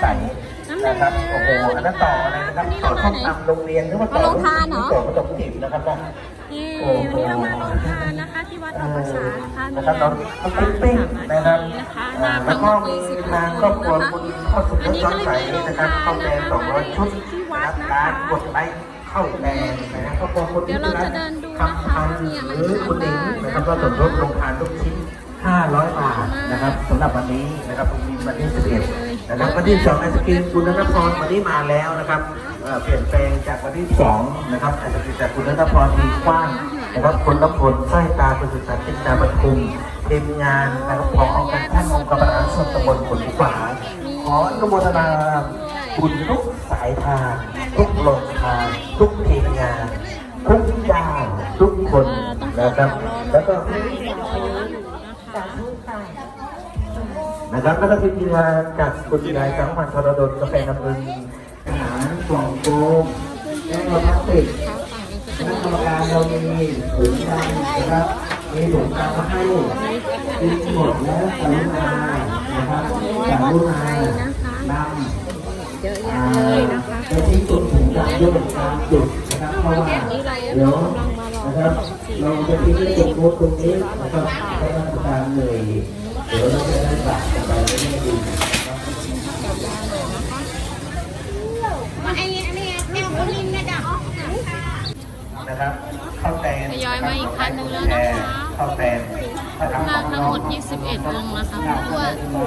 ใสนะครับโอ้โหอันนั้นต่ออะไรนะครับต่อช่องตำโรงเรียนหรือว่าต่อมาลงทานเหรอต่อประถมจิ๋วนะครับนะนี่วันนี้เรามาลงทานนะคะที่วัดธรรมศาสตร์นะคะมีนะครับงาเรานต้องปิ้งนะครับนะคะนาแล้วทั้งหมก็ดมี20ทางครอบครัวคุณข้าวสุกอันนี้ร้อก็นเลยใสมีโรงนะครับทานข้าวแดงนะคะสองร้อยชุดที่วันะดครับนะคะร้านกดไลค์ข้าวแดงนะครับครอบครัวคุณเดี๋ยวเราจะเดินดูนะคะคำพันว่ามีอะไรหรือคุณหนิงนะครับก็สมทบลงทานทุกชิ้น 500 บาทนะครับสำหรับวันนี้นะครับมีวันที่11นะครับวันที่2ไอศกรีมคุณนัทพรวันนี้มาแล้วนะครับเอ่อเปลี่ยนแปลงจากวันที่2นะครับไอศกรีมจากคุณนัทพรมีกว้างนะครับคนละผลไส้ตาคุณศึกษาจิตตาบรรทุมทีมงานนะครับพอเอาการท่านองค์กรบริหารส่วนตำบลผลขวาขออนุโมทนาบุญทุกสายทางทุกโรงทานทุกทีมงานทุกเจ้าทุกคนนะครับ แล้วก็ นะครับแล้วก็ทีมงาจากคุณยายสังมันทรดลกาแฟน้ำมึงอาหารกล่องโฟมแก้วพลาสติกคณะกรรมการเรามีถุงดำนะครับ มีถุงดำมาให้กินหมดแล้วกรุณานะครับกรุณานำเยอะแยะเลยนะคะไปทิ้งตุนถุงดำด้วยตามจุดนะครับเพราะว่าเดี๋ยวนะครับเราจะทิ้งในจุดโน้ตตรงนี้นะครับให้ราชการเหนื่อย เดี๋ยวเราจะได้บัตรกันไปไม่ดีนะครับไอ้นี่นี่แอลกอลินเนี่ยจ้ะนะครับข้าวแตนทยอยมาอีกคันหนึ่งแล้วนะคะ ข้าวแตนถ้าทำมาทั้งหมด 21วงนะคะตัว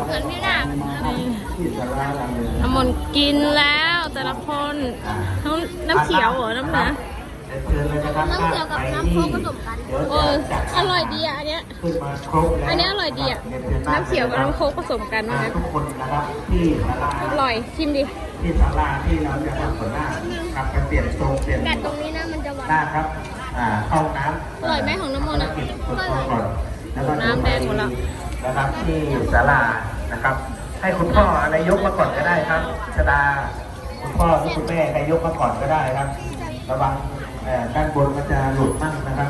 เกินพี่นานี่ที่สาราหลังหนึ่งน้ำมนต์กินแล้วแต่ละคนน้ำน้ำเขียวเหรอน้ำเหนือ เชิญเลยนะครับน้ำเขียวกับน้ำโค้กผสมกันเดี๋ยวเอจะอจัดอร่อยดีอะอันเนี้ยขึ้นมาครบแล้วอันนี้อร่อยดีอะน้ำเขียวกับน้ำโค้กผสมกันว่างั้นทุกคนนะครับที่ศาลาอร่อยชิมดิที่ศาลาที่เราจะทำผลหน้าครับไปเปลี่ยนทรงเปลี่ยนกัดตรงนี้นะมันจะหวานหน้าครับอ่าเข้าน้ำอร่อยไหมของน้ำมนต์อะภารกิจฝึกตัวก่อนแล้วก็น้ำแดงหมดแล้วนะครับที่ศาลานะครับ ให้คุณพ่ออะไรยกมาก่อนก็ได้ครับชดาคุณพ่อหรือคุณแม่ใครยกมาก่อนก็ได้ครับระวังเอ่อ ด้านบนมันจะหลุดมั่งนะครับ